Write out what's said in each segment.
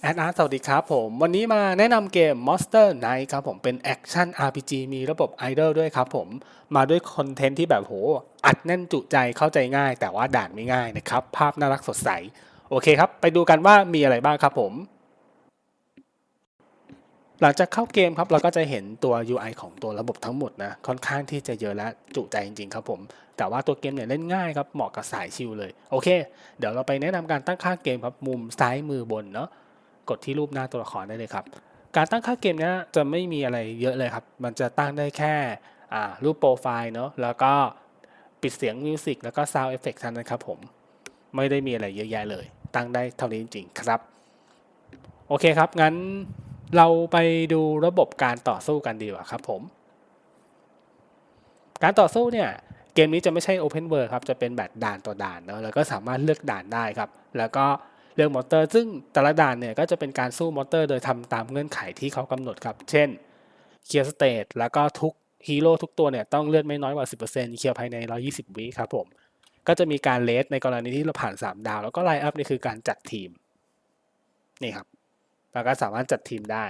แอดอาร์สวัสดีครับผม วันนี้มาแนะนำเกม Monster Night ครับผมเป็นแอคชั่น RPG มีระบบ Idle ด้วยครับผมมาด้วยคอนเทนต์ที่แบบโห อัดแน่นจุใจเข้าใจง่าย แต่ว่าด่านไม่ง่ายนะครับ ภาพน่ารักสดใส โอเคครับ ไปดูกันว่ามีอะไรบ้างครับผม หลังจากเข้าเกมครับเราก็จะเห็นตัว UI ของตัวระบบทั้งหมดนะ ค่อนข้างที่จะเยอะและจุใจจริงๆครับผม แต่ว่าตัวเกมเนี่ยเล่นง่ายครับเหมาะกับสายชิลเลยโอเค เดี๋ยวเราไปแนะนำการตั้งค่าเกมครับมุมซ้ายมือบนเนาะ กดที่รูปหน้าตัวละครได้เลยครับ การตั้งค่าเกมเนี้ยจะไม่มีอะไรเยอะเลยครับ มันจะตั้งได้แค่รูปโปรไฟล์เนาะแล้วก็ปิดเสียงมิวสิกแล้วก็ซาวเอฟเฟกต์เท่านั้นครับผมไม่ได้มีอะไรเยอะแยะเลย ตั้งได้เท่านี้จริง ๆ ครับ โอเคครับ งั้นเราไปดูระบบการต่อสู้กันดีกว่าครับผม การต่อสู้เนี่ยเกมนี้จะไม่ใช่ Open World ครับ จะเป็นแบบด่านต่อด่านเนอะแล้วก็สามารถเลือกด่านได้ครับ แล้วก็ เลือกมอเตอร์ ซึ่งแต่ละด่านเนี่ยก็จะเป็นการสู้มอเตอร์ โดยทำตามเงื่อนไขที่เขากำหนดครับ เช่นเคลียร์สเตทแล้วก็ทุกฮีโร่ทุกตัวเนี่ยต้องเลือดไม่น้อยกว่า 10%เคลียร์ภายใน 120 วิครับผม ก็จะมีการเลสในกรณีที่เราผ่าน 3 ดาว แล้วก็ไลน์อัพนี่คือการจัดทีม นี่ครับแล้วก็สามารถจัดทีมได้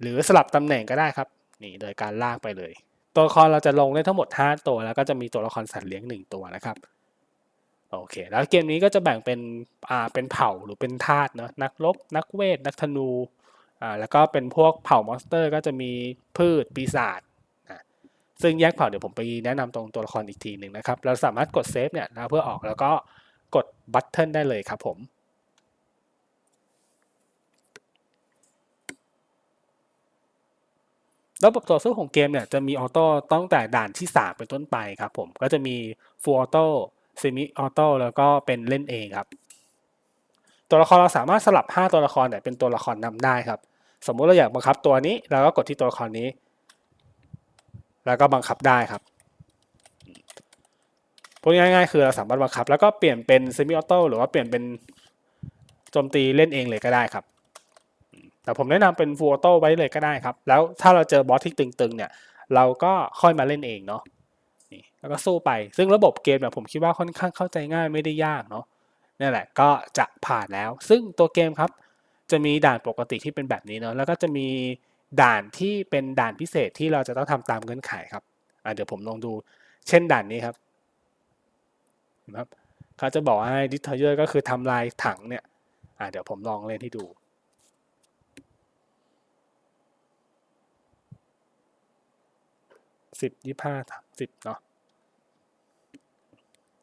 หรือสลับตำแหน่งก็ได้ครับ นี่โดยการลากไปเลย ตัวละครเราจะลงได้ทั้งหมด 5 ตัว แล้วก็จะมีตัวละครสัตว์เลี้ยง 1 ตัวนะครับ โอเค แล้วเกมนี้ก็จะแบ่งเป็นอ่าเป็นเผ่าหรือเป็นธาตุเนาะนักรบนักเวท นักธนูอ่าแล้วก็เป็นพวกเผ่ามอนสเตอร์ ก็จะมีพืชปีศาจนะซึ่งแยกเผ่าเดี๋ยวผมไปแนะนำตรงตัวละครอีกทีหนึ่งนะครับ เราสามารถกดเซฟเนี่ยนะเพื่อออกแล้วก็กดบัตเทิลได้เลยครับผมระบบต่อสู้ของเกมเนี่ยจะมีออโต้ตั้งแต่ด่านที่ 3 เป็นต้นไปครับผม ก็จะมีฟูลออโต้ ซมิออโต้แล้วก็เป็นเล่นเองครับ ตัวละครเราสามารถสลับ 5 ตัวละครเนี่ยเป็นตัวละครนำได้ครับ สมมุติเราอยากบังคับตัวนี้เราก็กดที่ตัวละครนี้ แล้วก็บังคับได้ครับพูดง่ายๆคือเราสามารถบังคับ แล้วก็เปลี่ยนเป็นเซมิออโต้หรือว่าเปลี่ยนเป็นโจมตีเล่นเองเลยก็ได้ครับ แต่ผมแนะนำเป็นฟูลโต้ไว้เลยก็ได้ครับ แล้วถ้าเราเจอบอสที่ตึงๆเนี่ย เราก็ค่อยมาเล่นเองเนาะ นี่แล้วก็สู้ไป ซึ่งระบบเกมเนี่ยผมคิดว่าค่อนข้างเข้าใจง่ายไม่ได้ยากเนาะนี่แหละก็จะผ่านแล้ว ซึ่งตัวเกมครับ จะมีด่านปกติที่เป็นแบบนี้เนาะแล้วก็จะมีด่านที่เป็นด่านพิเศษที่เราจะต้องทำตามเงื่อนไขครับอะเดี๋ยวผมลองดู เช่นด่านนี้ครับนไหมครับเขาจะบอกให้ดิทเยอร์ก็คือทำลายถังเนี่ยอะเดี๋ยวผมลองเล่นให้ดู สิบยี่ห้าสามสิบเนาะ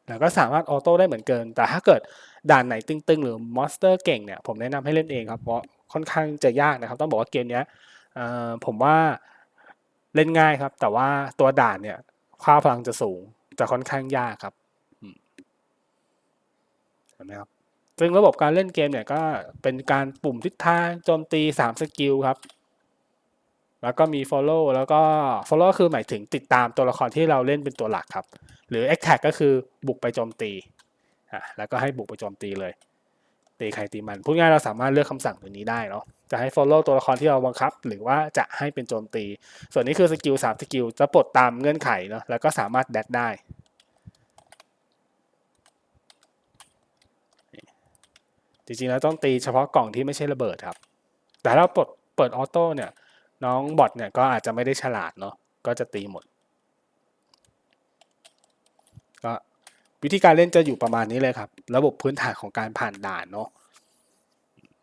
แล้วก็สามารถออโต้ได้เหมือนเกิน แต่ถ้าเกิดด่านไหนตึงๆ หรือมอนสเตอร์เก่งเนี่ย ผมแนะนำให้เล่นเองครับ เพราะค่อนข้างจะยากนะครับ ต้องบอกว่าเกมเนี้ยผมว่าเล่นง่ายครับ แต่ว่าตัวด่านเนี่ยค่าพลังจะสูงจะค่อนข้างยากครับเห็นไหมครับซึ่งระบบการเล่นเกมเนี่ยก็เป็นการปุ่มทิศทางโจมตี 3 สกิลครับ แล้วก็มี follow แล้วก็ follow คือหมายถึงติดตามตัวละครที่เราเล่นเป็นตัวหลักครับ หรือ attack ก็คือบุกไปโจมตีอะแล้วก็ให้บุกไปโจมตีเลย ตีใครตีมัน พูดง่ายเราสามารถเลือกคำสั่งตัวนี้ได้เนาะจะให้ follow ตัวละครที่เราบังคับ หรือว่าจะให้เป็นโจมตี ส่วนนี้คือสกิล3สกิลจะปลดตามเงื่อนไขเนาะแล้วก็สามารถแดดได้จริงๆแล้วต้องตีเฉพาะกล่องที่ไม่ใช่ระเบิดครับ แต่ถ้าปลดเปิดออโต้เนี่ย น้องบอทเนี่ยก็อาจจะไม่ได้ฉลาดเนาะก็จะตีหมด ก็วิธีการเล่นจะอยู่ประมาณนี้เลยครับ ระบบพื้นฐานของการผ่านด่านเนาะ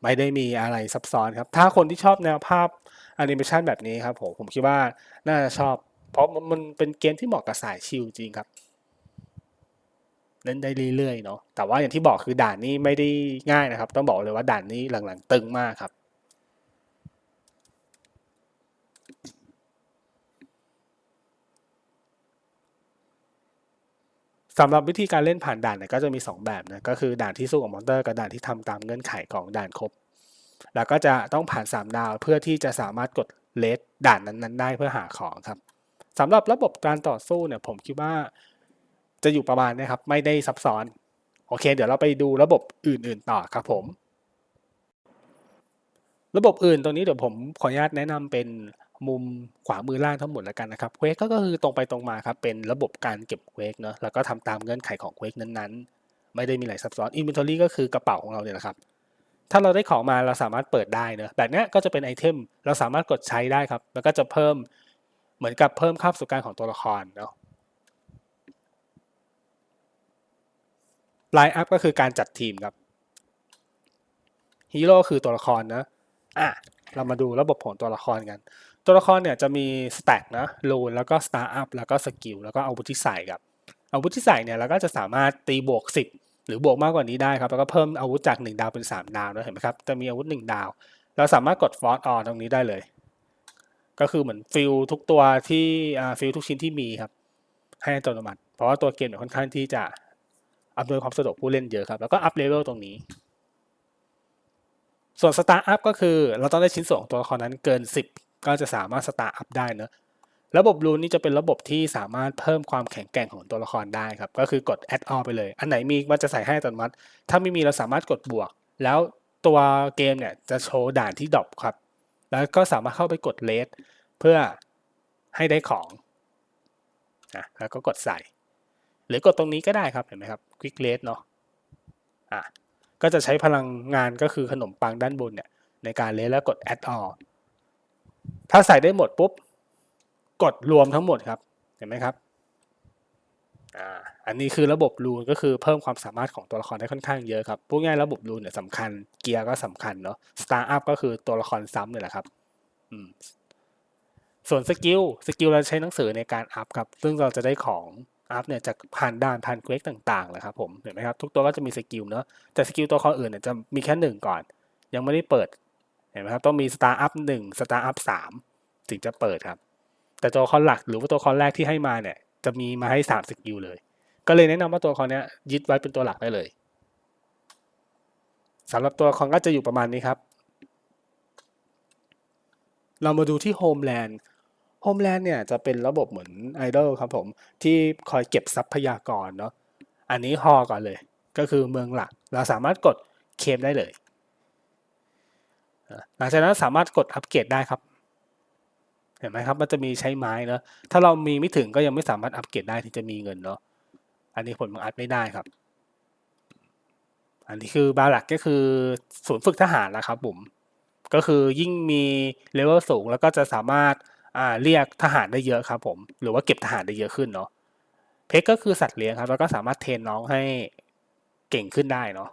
ไม่ได้มีอะไรซับซ้อนครับ ถ้าคนที่ชอบแนวภาพแอนิเมชันแบบนี้ครับผมผมคิดว่าน่าจะชอบ เพราะมันเป็นเกมที่เหมาะกับสายชิลจริงครับเล่นได้เรื่อยๆเนาะแต่ว่าอย่างที่บอกคือด่านนี้ไม่ได้ง่ายนะครับ ต้องบอกเลยว่าด่านนี้หลังๆ ตึงมากครับ สำหรับวิธีการเล่นผ่านด่านเนี่ยก็จะมี 2 แบบนะก็คือด่านที่สู้กับมอนเตอร์กับด่านที่ทำตามเงื่อนไขของด่านครบ แล้วก็จะต้องผ่าน 3 ดาวเพื่อที่จะสามารถกดเลสด่านนั้นๆ ได้เพื่อหาของครับสำหรับระบบการต่อสู้เนี่ยผมคิดว่าจะอยู่ประมาณนี้ครับไม่ได้ซับซ้อน โอเค เดี๋ยวเราไปดูระบบอื่น ๆ ต่อครับผม ระบบอื่นตรงนี้เดี๋ยวผมขออนุญาตแนะนำเป็น มุมขวามือล่างทั้งหมดแล้วกันนะครับเควกก็คือตรงไปตรงมาครับเป็นระบบการเก็บเควกเนาะแล้วก็ทำตามเงื่อนไขของเควกนั้นๆ ไม่ได้มีอะไรซับซ้อน Inventory ก็คือกระเป๋าของเราเนี่ยนะครับถ้าเราได้ของมาเราสามารถเปิดได้เนอะแบบนี้ก็จะเป็นไอเทมเราสามารถกดใช้ได้ครับ แล้วก็จะเพิ่มเหมือนกับเพิ่มค่าประสบการณ์ของตัวละครเนาะไลน์อัพก็คือการจัดทีมครับฮีโร่คือตัวละครนะอะเรามาดูระบบของตัวละครกัน ตัวละครเนี่ยจะมีสแต็กนะโลนแล้วก็สตาร์อัพแล้วก็สกิลแล้วก็อาวุธที่ใส่ครับอาวุธที่ใส่เนี่ยเราก็จะสามารถตีบวก 10 หรือบวกมากกว่านี้ได้ครับแล้วก็เพิ่มอาวุธจาก 1 ดาวเป็น 3 ดาวนะเห็นไหมครับจะมีอาวุธ 1 ดาว เราสามารถกดฟอร์ออนตรงนี้ได้เลย ก็คือเหมือนฟิลทุกตัวที่ฟิลทุกชิ้นที่มีครับ ให้อัตโนมัติ เพราะว่าตัวเกมเนี่ยค่อนข้างที่จะอำนวยความสะดวกผู้เล่นเยอะครับ แล้วก็อัพเลเวลตรงนี้ ส่วนสตาร์อัพก็คือเราต้องได้ชิ้นส่วนของตัวละครนั้นเกิน 10 ก็จะสามารถสตาร์อัพได้เนอะระบบรูนนี่จะเป็นระบบที่สามารถเพิ่มความแข็งแกร่งของตัวละครได้ครับ ก็คือกด add on ไปเลย อันไหนมีมันจะใส่ให้อัตโนมัติ ถ้าไม่มีเราสามารถกดบวก แล้วตัวเกมเนี่ยจะโชว์ด่านที่ดรอปครับ แล้วก็สามารถเข้าไปกดเลสเพื่อให้ได้ของนะแล้วก็กดใส่ หรือกดตรงนี้ก็ได้ครับเห็นไหมครับ quick r a t e เนาะอะก็จะใช้พลังงานก็คือขนมปังด้านบนเนี่ยในการเลสแล้วกด add on ถ้าใส่ได้หมดปุ๊บ กดรวมทั้งหมดครับ เห็นไหมครับอ่าอันนี้คือระบบรูนก็คือเพิ่มความสามารถของตัวละครได้ค่อนข้างเยอะครับพูดง่ายระบบรูนเนี่ยสำคัญเกียร์ก็สำคัญเนาะสตาร์อัพก็คือตัวละครซ้ำเนี่ยแหละครับอืมส่วนสกิลสกิลเราใช้หนังสือในการอัพครับ ซึ่งเราจะได้ของอัพเนี่ยจากผ่านด่านผ่านเควสต่างๆเลยครับผมเห็นไหมครับทุกตัวก็จะมีสกิลเนาะแต่สกิลตัวละครอื่นเนี่ยจะมีแค่หนึ่งก่อน ยังไม่ได้เปิด เห็นไหมครับต้องมีสตาร์อัพหนึ่งสตาร์อัพสามถึงจะเปิดครับ แต่ตัวละครหลักหรือว่าตัวละครแรกที่ให้มาเนี่ย จะมีมาให้สามสกิลเลย ก็เลยแนะนำว่าตัวละครเนี้ยยึดไว้เป็นตัวหลักได้เลยสำหรับตัวละครก็จะอยู่ประมาณนี้ครับ เรามาดูที่โฮมแลนด์โฮมแลนด์เนี่ยจะเป็นระบบเหมือนไอดอลครับผม ที่คอยเก็บทรัพยากรเนาะอันนี้ฮอก่อนเลย ก็คือเมืองหลัก เราสามารถกดเคมได้เลย หลังจากนั้นสามารถกดอัปเกรดได้ครับ เห็นไหมครับ มันจะมีใช้ไม้เนาะถ้าเรามีไม่ถึงก็ยังไม่สามารถอัปเกรดได้ที่จะมีเงินเนาะอันนี้ผลบังอัดไม่ได้ครับ อันนี้คือบาหลักก็คือศูนย์ฝึกทหารนะครับผมก็คือยิ่งมีเลเวลสูงแล้วก็จะสามารถอ่าเรียกทหารได้เยอะครับผม หรือว่าเก็บทหารได้เยอะขึ้นเนาะเพกก็คือสัตว์เลี้ยงครับ แล้วก็สามารถเทรนน้องให้เก่งขึ้นได้เนาะ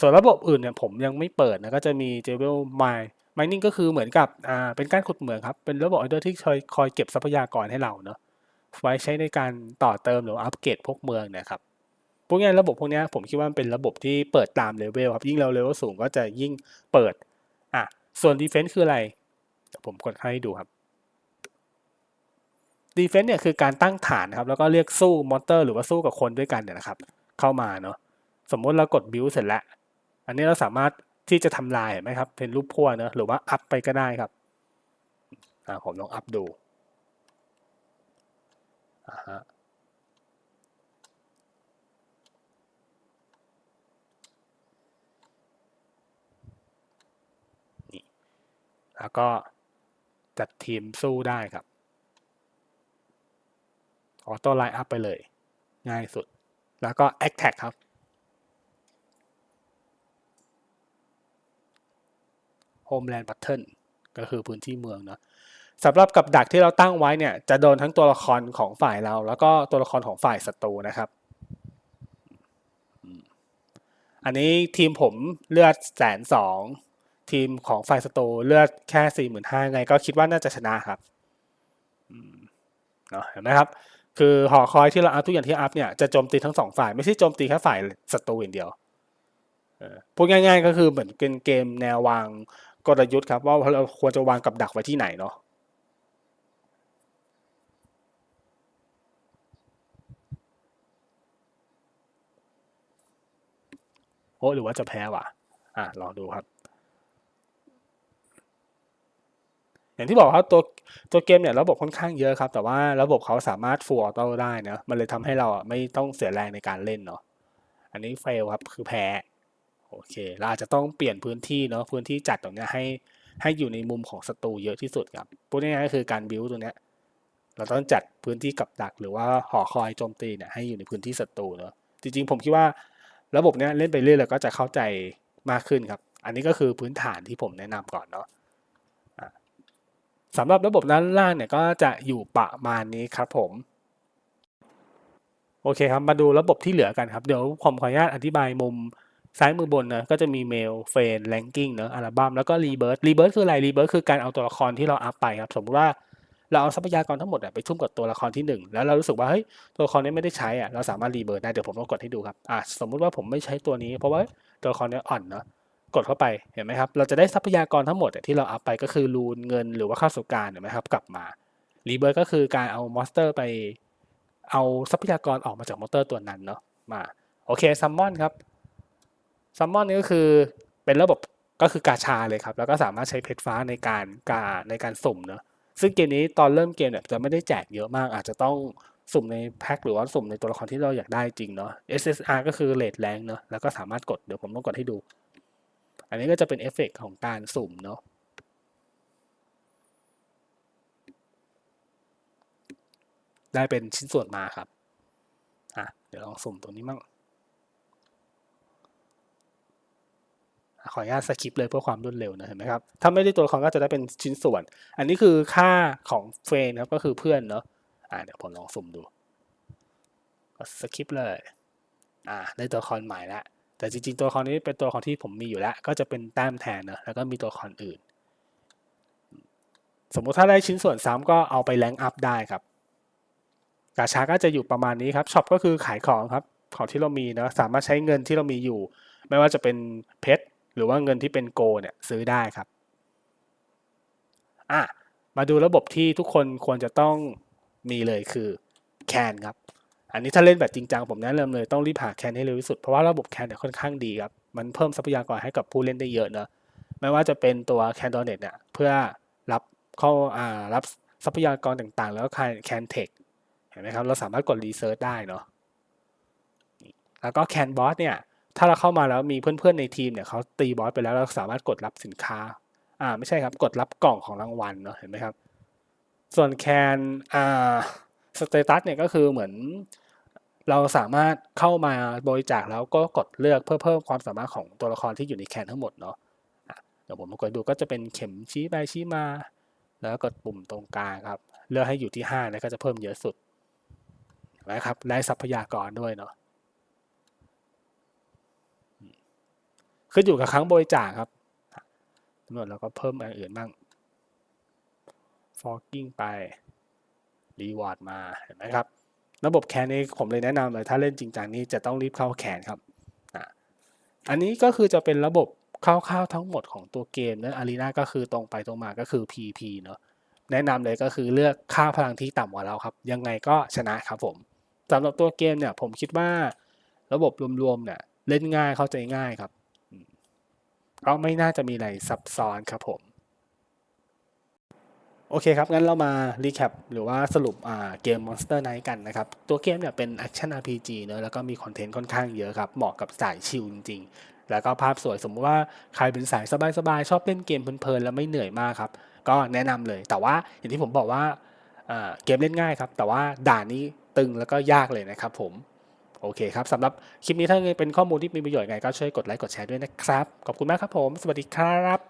ส่วนระบบอื่นเนี่ยผมยังไม่เปิดนะก็จะมี j e w e l Mine Mining ก็คือเหมือนกับอ่าเป็นการขุดเหมืองครับ เป็นระบบออเดอร์ที่คอยคอยเก็บทรัพยากรให้เราเนาะไว้ใช้ในการต่อเติมหรืออัปเกรดพวกเมืองนี่ยครับพวกนี้ระบบพวกนี้ผมคิดว่าเป็นระบบที่เปิดตามเลเวลครับยิ่งเราเลเวลสูงก็จะยิ่งเปิดอะส่วน Defense คืออะไร ผมกดให้ดูครับ Defense เนี่ยคือการตั้งฐานครับแล้วก็เรียกสู้มอนเตอร์หรือว่าสู้กับคนด้วยกันเนี่ยนะครับ เข้ามาเนาะสมมติเรากดบิวเสร็จแล้ว อันนี้เราสามารถที่จะทำลายไหมครับ เป็นรูปพั่วเนะหรือว่าอัพไปก็ได้ครับอ่าผมลองอัพดูอ่าฮะนี่แล้วก็จัดทีมสู้ได้ครับออโต้ไลน์อัพไปเลย ง่ายสุด แล้วก็ a อ t a c ครับ Homeland Button ก็คือพื้นที่เมืองเนาะสำหรับกับดักที่เราตั้งไว้เนี่ยจะโดนทั้งตัวละครของฝ่ายเรา แล้วก็ตัวละครของฝ่ายศัตรูนะครับ อันนี้ทีมผมเลือดแสนสองทีมของฝ่ายศัตรูเลือดแค่สี่หมื่นห้าไงก็คิดว่าน่าจะชนะครับเนาะเห็นไหมครับคือหอคอยที่เราอัพทุกอย่างที่อัพเนี่ยจะโจมตีทั้งสองฝ่ายไม่ใช่โจมตีแค่ฝ่ายศัตรูอย่างเดียวพูดง่าย ๆ ก็คือเหมือนเป็นเกมแนววาง กลยุทธ์ครับว่าเราควรจะวางกับดักไว้ที่ไหนเนาะโอ้หรือว่าจะแพ้วะอะลองดูครับ อย่างที่บอกครับตัวตัวเกมเนี่ยระบบค่อนข้างเยอะครับ แต่ว่าระบบเขาสามารถฟูลออโต้ได้เนะมันเลยทำให้เราอะไม่ต้องเสียแรงในการเล่นเนาะอันนี้เฟลครับคือแพ้ โอเคเราอาจจะต้องเปลี่ยนพื้นที่เนาะพื้นที่จัดตรงนี้ให้ให้อยู่ในมุมของศัตรูเยอะที่สุดครับพูดง่ายๆก็คือการบิวตัวเนี้ยเราต้องจัดพื้นที่กับดัก หรือว่าหอคอยโจมตีเนี่ยให้อยู่ในพื้นที่ศัตรูเนอะจริงๆผมคิดว่าระบบเนี้ยเล่นไปเรื่อยแล้วก็จะเข้าใจมากขึ้นครับ อันนี้ก็คือพื้นฐานที่ผมแนะนำก่อนเนาะสำหรับระบบด้านล่างเนี่ยก็จะอยู่ประมาณนี้ครับผมโอเคครับมาดูระบบที่เหลือกันครับเดี๋ยวผมขออนุญาตอธิบายมุม ซ้ายมือบนนะก็จะมีเมลเฟนแลนกิ้งเนอะอัลบั้มแล้วก็รีเบิร์รีเบิร์คืออะไรรีเบิร์คือการเอาตัวละครที่เราอัพไปครับสมมติว่าเราเอาทรัพยากรทั้งหมดไปทุ่มกับตัวละครที่หนึ่งแล้วเรารู้สึกว่าเฮ้ยตัวละครนี้ไม่ได้ใช้อะเราสามารถรีเบิร์ได้เดี๋ยวผมต้องกดให้ดูครับอะสมมุติว่าผมไม่ใช้ตัวนี้ เพราะว่าตัวละครนี้อ่อนเนาะกดเข้าไปเห็นไหมครับเราจะได้ทรัพยากรทั้งหมดที่เราอัพไปก็คือรูนเงินหรือว่าข้าวสุการเห็นไหมครับกลับมารีเบิร์ก็คือการเอามอนสเตอร์ไปเอาทรัพยากรออกมาจากมอนสเตอร์ตัวนั้นเนาะมาโอเคซัมมอนครับ ซัมมอนนี่ก็คือเป็นระบบก็คือกาชาเลยครับ แล้วก็สามารถใช้เพชรฟ้าในการกาในการสุ่มเนาะซึ่งเกมนี้ตอนเริ่มเกมเนี่ยจะไม่ได้แจกเยอะมาก อาจจะต้องสุ่มในแพ็คหรือว่าสุ่มในตัวละครที่เราอยากได้จริงเนาะ SSR ก็คือเลทแรงเนาะแล้วก็สามารถกดเดี๋ยวผมต้องกดให้ดู อันนี้ก็จะเป็นเอฟเฟกต์ของการสุ่มเนาะได้เป็นชิ้นส่วนมาครับ อะ เดี๋ยวลองสุ่มตัวนี้มั่งอะ ขออนุญาตสคิปเลยเพื่อความรวดเร็วนะเห็นไหมครับ ถ้าไม่ได้ตัวละครก็จะได้เป็นชิ้นส่วน อันนี้คือค่าของเฟรนครับก็คือเพื่อนเนาะอะเดี๋ยวผมลองสุ่มดูก็สคิปเลยอ่าได้ตัวละครใหม่ล้วแต่จริงๆตัวละครนี้เป็นตัวละครที่ผมมีอยู่แล้ว ก็จะเป็นแต้มแทนเนอะแล้วก็มีตัวละครอื่น สมมุติถ้าได้ชิ้นส่วนซ้ำก็เอาไปแรงอัพได้ครับกาชาก็จะอยู่ประมาณนี้ครับช็อปก็คือขายของครับของที่เรามีเนอะสามารถใช้เงินที่เรามีอยู่ ไม่ว่าจะเป็นเพชร หรือว่าเงินที่เป็นโกเนี่ยซื้อได้ครับอะมาดูระบบที่ทุกคนควรจะต้องมีเลยคือแคนครับ อันนี้ถ้าเล่นแบบจริงจังผมแนะนำเลยต้องรีบหาแคนให้เร็วที่สุด เพราะว่าระบบแคนเนี่ยค่อนข้างดีครับ มันเพิ่มทรัพยากรให้กับผู้เล่นได้เยอะเนอะไม่ว่าจะเป็นตัวแคนดอเน็ตเนี่ยเพื่อรับเข้าอ่ารับทรัพยากรต่างๆ แล้วก็แคนเทคเห็นไหมครับ เราสามารถกดรีเซิร์ชได้เนาะแล้วก็แคนบอสเนี่ย ถ้าเราเข้ามาแล้วมีเพื่อนๆในทีมเนี่ยเขาตีบอสไปแล้วเราสามารถกดรับสินค้าอ่าไม่ใช่ครับกดรับกล่องของรางวัลเนาะเห็นไหมครับ ส่วนแคนอ่าสเตตัสเนี่ยก็คือเหมือนเราสามารถเข้ามาบริจาคแล้วก็กดเลือกเพื่อเพิ่มความสามารถของตัวละครที่อยู่ในแคนทั้งหมดเนาะเดี๋ยวผมมากดดูก็จะเป็นเข็มชี้ไปชี้มา แล้วกดปุ่มตรงกลางครับ เลือกให้อยู่ที่5นะก็จะเพิ่มเยอะสุดนะครับได้ทรัพยากรด้วยเนาะ ขึ้นอยู่กับครั้งบริจาคครับตำรวจเราก็เพิ่มอย่างอื่นบ้าง forking ไป reward มาเห็นไหมครับ ระบบแคนนี้ผมเลยแนะนำเลย ถ้าเล่นจริงจังนี่จะต้องรีบเข้าแคนครับอันนี้ก็คือจะเป็นระบบคร่าวๆทั้งหมดของตัวเกมนะอารีนาก็คือตรงไปตรงมาก็คือ PP เนาะแนะนำเลยก็คือเลือกค่าพลังที่ต่ำกว่าเราครับ ยังไงก็ชนะครับผมสำหรับตัวเกมเนี่ยผมคิดว่าระบบรวมๆเนี่ยเล่นง่ายเข้าใจง่ายครับ ก็ไม่น่าจะมีอะไรซับซ้อนครับผม โอเคครับ งั้นเรามารีแคปหรือว่าสรุปเกม Monster Night กันนะครับ ตัวเกมเนี่ยเป็น Action RPG เนอะแล้วก็มีคอนเทนต์ค่อนข้างเยอะครับ เหมาะกับสายชิลจริงๆ แล้วก็ภาพสวยสมมติว่าใครเป็นสายสบายๆ ชอบเล่นเกมเพลินๆ แล้วไม่เหนื่อยมากครับ ก็แนะนำเลย แต่ว่าอย่างที่ผมบอกว่าเกมเล่นง่ายครับ แต่ว่าด่านนี้ตึงแล้วก็ยากเลยนะครับผม โอเคครับสำหรับคลิปนี้ถ้าเป็นข้อมูลที่มีประโยชน์ไงก็ช่วยกดไลค์กดแชร์ด้วยนะครับ ขอบคุณมากครับผม สวัสดีครับ